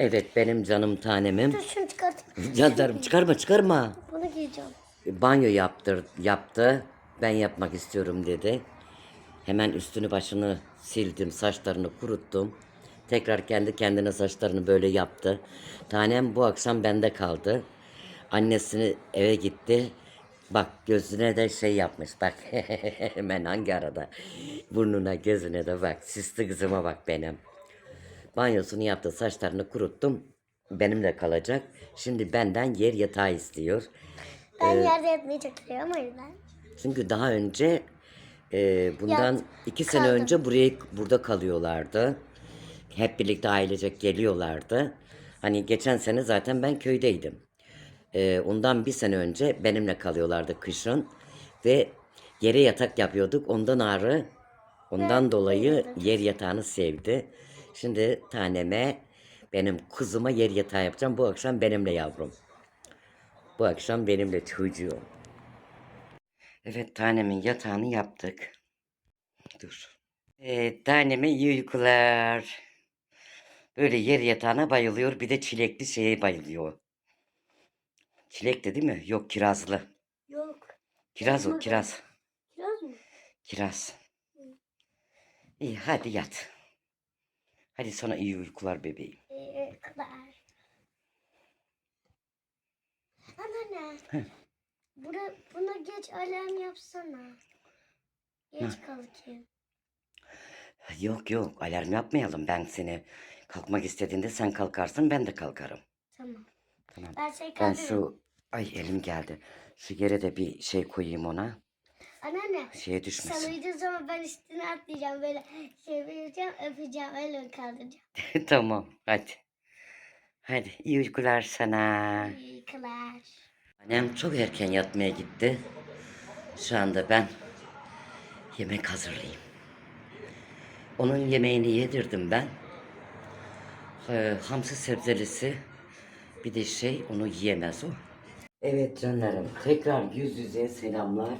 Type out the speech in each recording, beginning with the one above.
Evet benim canım tanemim. Dur şunu çıkartayım. Canlarım çıkarma çıkarma. Bunu giyeceğim. Banyo yaptır, yaptı. Ben yapmak istiyorum dedi. Hemen üstünü başını sildim, saçlarını kuruttum. Tekrar kendi kendine saçlarını böyle yaptı. Tanem bu akşam bende kaldı. Annesini eve gitti. Bak gözüne de şey yapmış bak. Hemen hangi arada? Burnuna gözüne de bak. Süslü kızıma bak benim. Banyosunu yaptı, saçlarını kuruttum. Benimle kalacak. Şimdi benden yer yatağı istiyor. Ben yerde yatmayı çok seviyorum o yüzden. Çünkü daha önce e, bundan Yat- iki sene kaldım. önce buraya burada kalıyorlardı. Hep birlikte ailecek geliyorlardı. Hani geçen sene zaten ben köydeydim. E, ondan bir sene önce benimle kalıyorlardı kışın. Ve yere yatak yapıyorduk. Ondan ağrı, ondan dolayı yer yatağını sevdi. Şimdi taneme, benim kızıma yer yatağı yapacağım. Bu akşam benimle yavrum. Bu akşam benimle çocuğum. Evet tanemin yatağını yaptık. Dur. Evet taneme iyi uykular. Böyle yer yatağına bayılıyor. Bir de çilekli şeye bayılıyor. Çilek de değil mi? Yok kirazlı. Yok. Kiraz o kiraz. Biraz mı? Kiraz. İyi hadi yat. Hadi sana iyi uykular bebeğim. Ee, kadar. Anneanne. Heh. Bura, buna geç alarm yapsana. Geç kalkayım. Yok yok alarm yapmayalım. Ben seni kalkmak istediğinde sen kalkarsın ben de kalkarım. Tamam. Tamam. Ben şey Ben şu ay elim geldi. Şu yere de bir şey koyayım ona. Anneanne. Şeye Sen düşmesin. uyuduğun zaman ben üstüne atlayacağım. Böyle şey yapacağım, öpeceğim, öyle kaldıracağım. tamam hadi. Hadi iyi uykular sana. İyi uykular. Annem çok erken yatmaya gitti. Şu anda ben yemek hazırlayayım. Onun yemeğini yedirdim ben. Ee, hamsi sebzelisi bir de şey onu yiyemez o. Evet canlarım tekrar yüz yüze selamlar.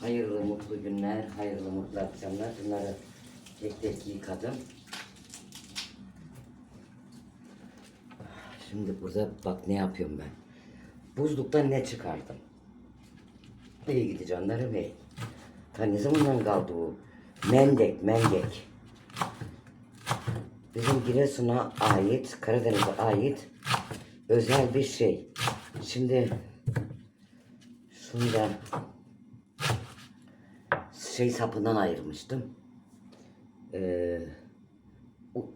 Hayırlı mutlu günler, hayırlı mutlu akşamlar. Bunları tek tek yıkadım. Şimdi burada bak ne yapıyorum ben. Buzluktan ne çıkardım? İyi gidi canlarım iyi. Ta ne zamandan kaldı o? Mendek, mendek. Bizim Giresun'a ait, Karadeniz'e ait özel bir şey. Şimdi şunu da şey sapından ayırmıştım. Ee,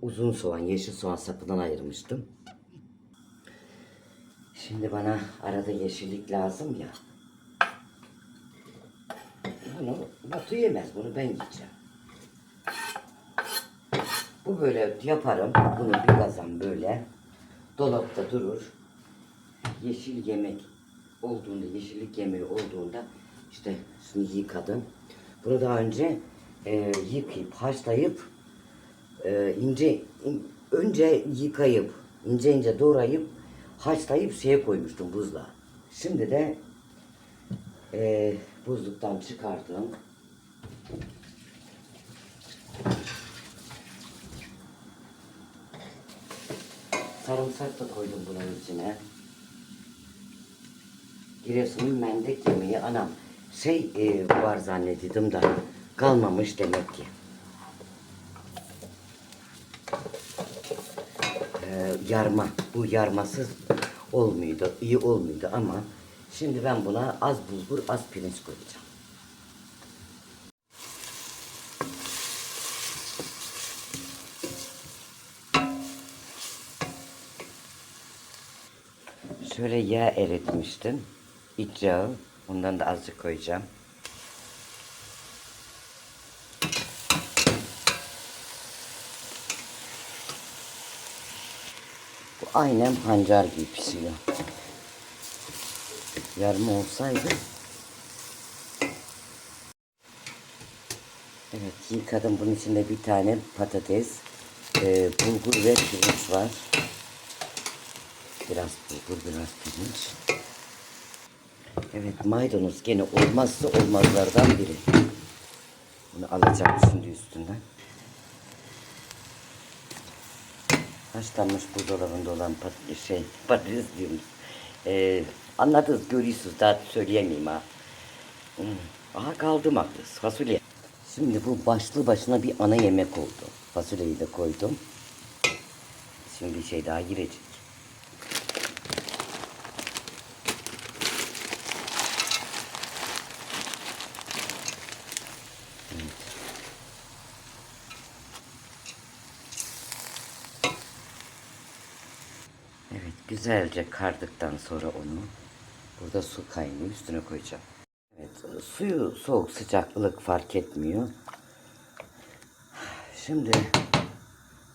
uzun soğan, yeşil soğan sapından ayırmıştım. Şimdi bana arada yeşillik lazım ya. Bunu Batu yemez. Bunu ben yiyeceğim. Bu böyle yaparım. Bunu bir kazan böyle. Dolapta durur. Yeşil yemek olduğunda, yeşillik yemeği olduğunda işte şunu yıkadım. Bunu daha önce e, yıkayıp, haşlayıp e, ince in- önce yıkayıp ince ince doğrayıp haşlayıp şeye koymuştum buzluğa. Şimdi de e, buzluktan çıkardım. Sarımsak da koydum bunun içine. Giresun'un mendek yemeği anam şey e, var zannediyordum da kalmamış demek ki. Ee, yarma. Bu yarmasız olmuyordu. iyi olmuyordu ama şimdi ben buna az bulgur, az pirinç koyacağım. Şöyle yağ eritmiştim. İç yağı. Ondan da azıcık koyacağım. Bu aynen pancar gibi pişiyor. Yarım olsaydı. Evet yıkadım. Bunun içinde bir tane patates, e, bulgur ve pirinç var. Biraz bulgur, biraz pirinç. Evet maydanoz gene olmazsa olmazlardan biri. Bunu alacağım şimdi üstünden. Haşlanmış buzdolabında olan pat şey patates diyorum. Ee, anladınız, görüyorsunuz daha söyleyemeyeyim ha. Hmm. Aha kaldı maktız, fasulye. Şimdi bu başlı başına bir ana yemek oldu. Fasulyeyi de koydum. Şimdi bir şey daha girecek. Evet, güzelce kardıktan sonra onu burada su kaynıyor, üstüne koyacağım. Evet, suyu soğuk sıcaklık fark etmiyor. Şimdi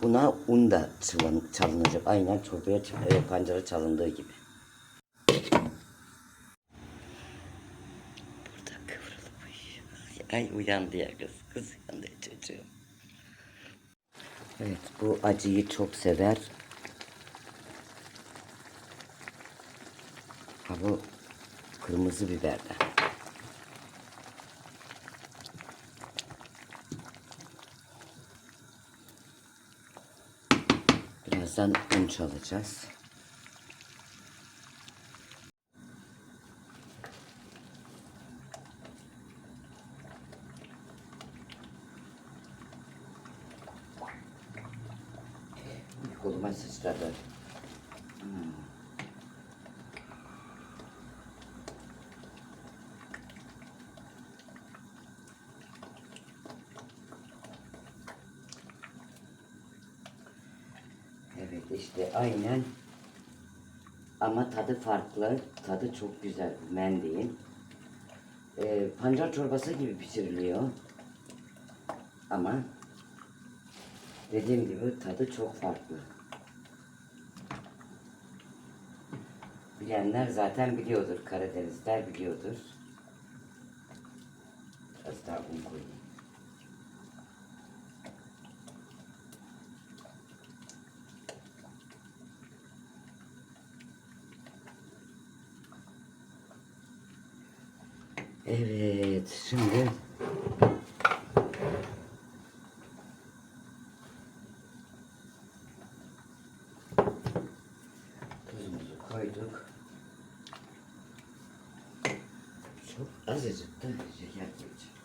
buna un da çalın- çalınacak. Aynen çorbaya e, pancara çalındığı gibi. Burada kıvrılıp uyuyor. Ay uyandı ya kız. Kız uyandı çocuğum. Evet bu acıyı çok sever. Ha bu kırmızı biberden. Birazdan un çalacağız. Koluma sıçradı. Aynen. Ama tadı farklı. Tadı çok güzel mendiğin. Ee, pancar çorbası gibi pişiriliyor. Ama dediğim gibi tadı çok farklı. Bilenler zaten biliyordur. Karadenizler biliyordur. Biraz daha un koyayım. Evet, şimdi tuzumuzu koyduk. Çok azıcık da şeker koyacağım.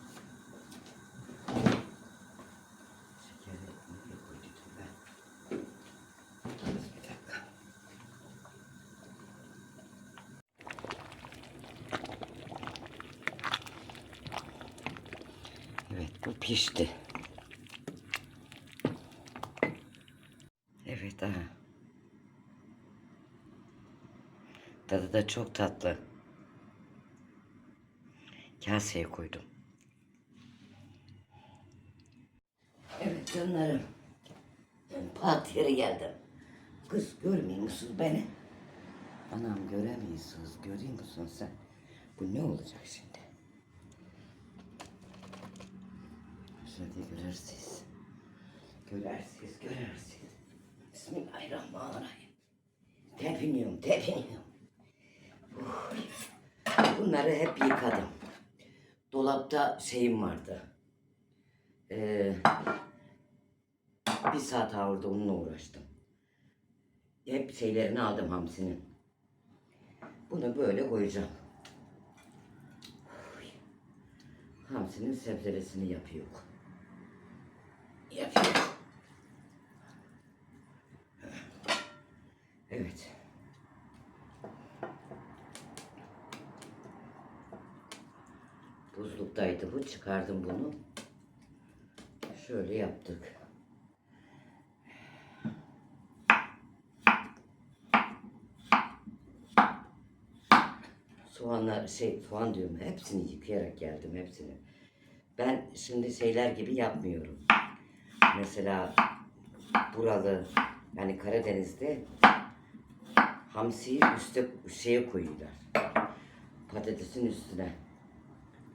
Şekeri nereye koydum ben? Bir dakika. Evet bu pişti. Evet aha. Tadı da çok tatlı. Kaseye koydum. Evet canlarım. Pat geldim. Kız görmüyor musunuz beni? Anam göremiyorsunuz. Görüyor musun sen? Bu ne olacak şimdi? Şöyle görersiniz. Görersiniz, görersiniz. Bismillahirrahmanirrahim. Tepiniyorum, tepiniyorum. Bunları hep yıkadım. Dolapta şeyim vardı. Ee, bir saat orada onunla uğraştım. Hep şeylerini aldım hamsinin. Bunu böyle koyacağım. Hamsinin sebzelesini yapıyor. Yapıyor. Evet. Buzluktaydı bu. Çıkardım bunu. Şöyle yaptık. Soğanlar şey soğan diyorum hepsini yıkayarak geldim hepsini. Ben şimdi şeyler gibi yapmıyorum. Mesela buralı yani Karadeniz'de hamsiyi üste şeye koyuyorlar. Patatesin üstüne.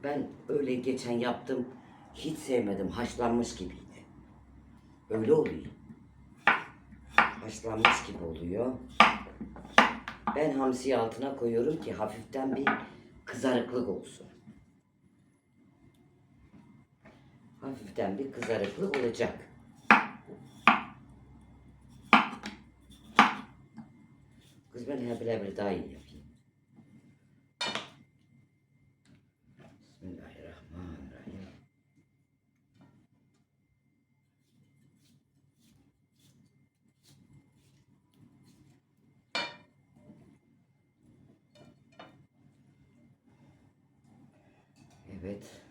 Ben öyle geçen yaptım. Hiç sevmedim. Haşlanmış gibiydi. Öyle oluyor. Haşlanmış gibi oluyor. Ben hamsiyi altına koyuyorum ki hafiften bir kızarıklık olsun. Hafiften bir kızarıklık olacak. İstiyorsanız ben hem bile bile daha iyi yapayım. Bismillahirrahmanirrahim. Evet.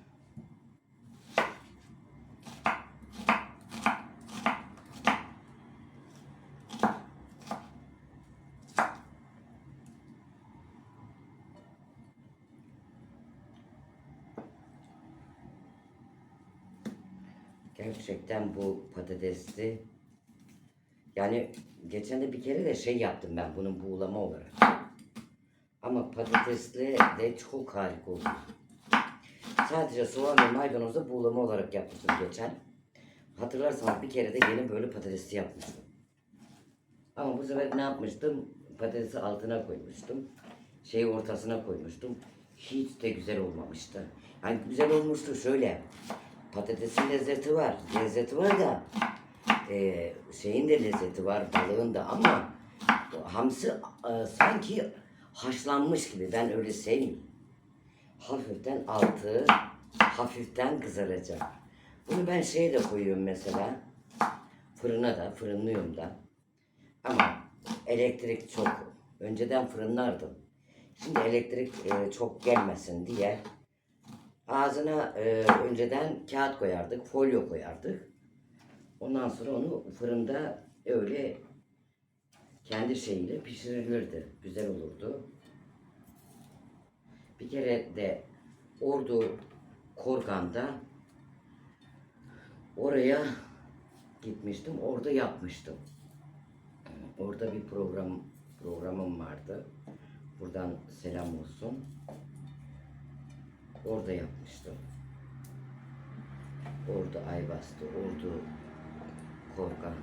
Gerçekten bu patatesli yani geçen de bir kere de şey yaptım ben bunun buğulama olarak. Ama patatesli de çok harika oldu. Sadece soğan ve maydanozda buğulama olarak yapmıştım geçen. Hatırlarsanız bir kere de yeni böyle patatesli yapmıştım. Ama bu sefer ne yapmıştım? Patatesi altına koymuştum. Şeyi ortasına koymuştum. Hiç de güzel olmamıştı. Yani güzel olmuştu şöyle. Patatesin lezzeti var. Lezzeti var da e, şeyin de lezzeti var balığın da ama hamsi e, sanki haşlanmış gibi ben öyle sevmiyorum. Hafiften altı hafiften kızaracak. Bunu ben şeye de koyuyorum mesela. Fırına da fırınlıyorum da. Ama elektrik çok. Önceden fırınlardım. Şimdi elektrik e, çok gelmesin diye ağzına e, önceden kağıt koyardık, folyo koyardık. Ondan sonra onu fırında öyle kendi şeyiyle pişirilirdi. Güzel olurdu. Bir kere de Ordu Korgan'da oraya gitmiştim. Orada yapmıştım. Orada bir program programım vardı. Buradan selam olsun. Orada yapmıştım. Ordu Ayvas'tı, Ordu Korkan.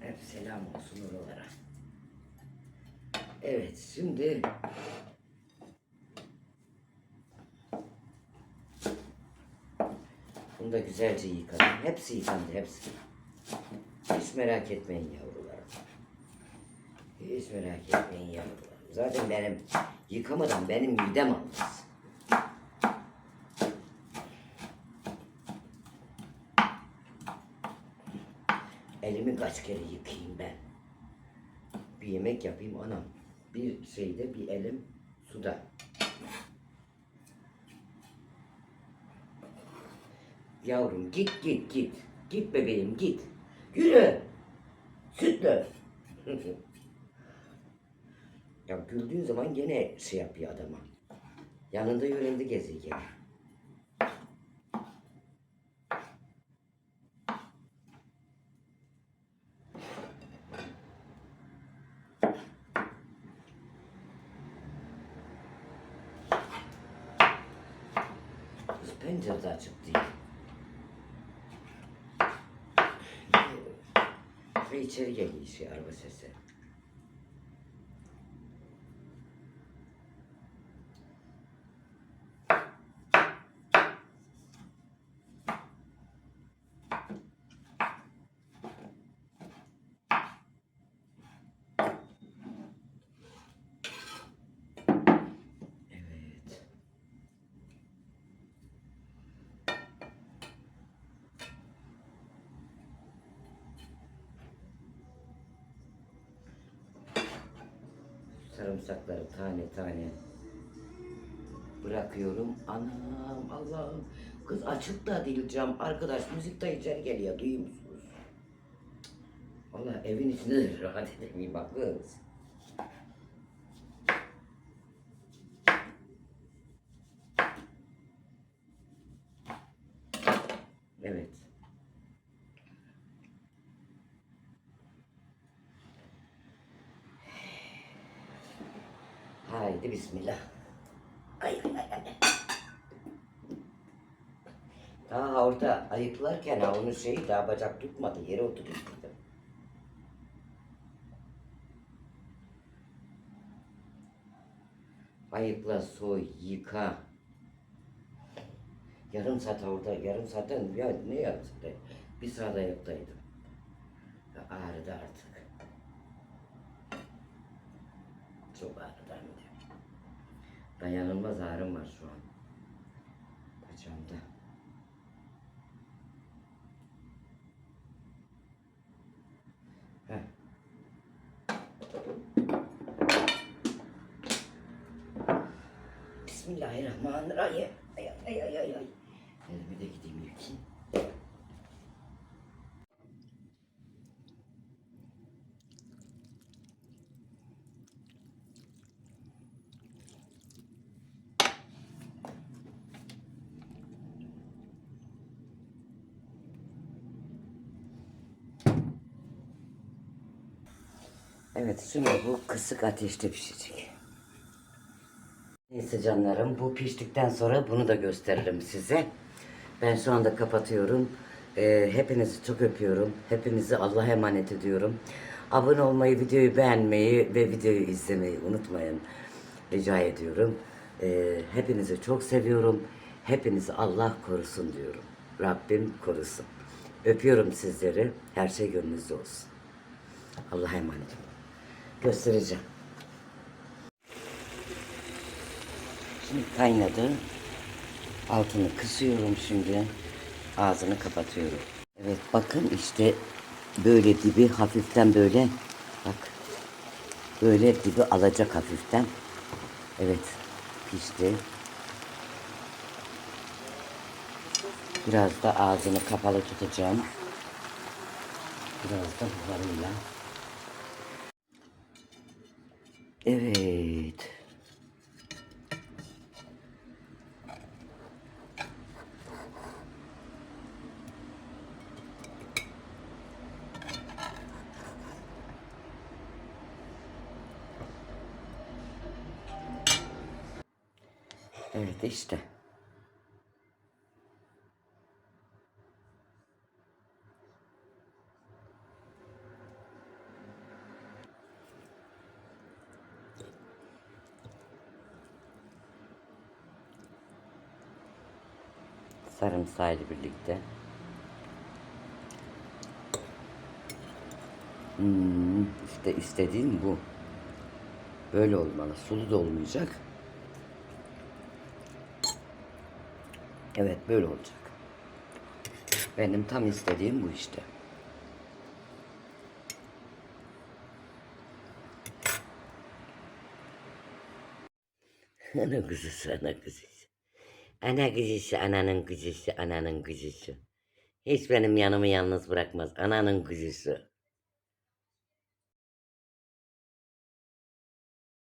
Hep selam olsun oralara. Evet, şimdi bunu da güzelce yıkadım. Hepsi yıkandı, hepsi. Hiç merak etmeyin yavrularım. Hiç merak etmeyin yavrularım. Zaten benim yıkamadan benim midem almaz. Elimi kaç kere yıkayayım ben. Bir yemek yapayım anam. Bir şeyde bir elim suda. Yavrum git git git. Git bebeğim git. Yürü. Sütle. ya güldüğün zaman gene şey yapıyor adama. Yanında yüreğinde geziyor gene. Pencerede açık değil. Ve içeri geliyor şey araba sesi. Evet. Sarımsakları tane tane bırakıyorum. Anam Allah'ım. Kız açık da değil cam. Arkadaş müzik de içeri geliyor. Duyuyor musunuz? Allah evin içinde de rahat edemeyim bak kız. Evet. Haydi bismillah. Ay ay ay ay. Daha orada ayıklarken ha onun şeyi daha bacak tutmadı. Yere oturtmadı. Ayıkla, soy, yıka. Yarım saat orada, yarım saatten ya ne yarım saat? Bir saat ayıktaydım. Ağrıdı artık. çok ağrıdı. Dayanılmaz ağrım var şu an. Bacağımda. Heh. Bismillahirrahmanirrahim. Ay ay ay ay ay. Elimi de gideyim yıkayayım. Evet şimdi bu kısık ateşte pişecek. Neyse canlarım bu piştikten sonra bunu da gösteririm size. Ben şu anda kapatıyorum. Ee, hepinizi çok öpüyorum. Hepinizi Allah'a emanet ediyorum. Abone olmayı, videoyu beğenmeyi ve videoyu izlemeyi unutmayın. Rica ediyorum. Ee, hepinizi çok seviyorum. Hepinizi Allah korusun diyorum. Rabbim korusun. Öpüyorum sizleri. Her şey gönlünüzde olsun. Allah'a emanet olun. Göstereceğim. Şimdi kaynadı. Altını kısıyorum şimdi. Ağzını kapatıyorum. Evet bakın işte böyle dibi hafiften böyle bak böyle dibi alacak hafiften. Evet pişti. Biraz da ağzını kapalı tutacağım. Biraz da buharıyla. Evet. Evet işte. Sarımsağıyla birlikte. Hmm, işte istediğim bu. Böyle olmalı. Sulu da olmayacak. Evet böyle olacak. Benim tam istediğim bu işte. Ana kızısı, ana kızısı. Ana kızısı, ananın kızısı, ananın kızısı. Hiç benim yanımı yalnız bırakmaz. Ananın kızısı.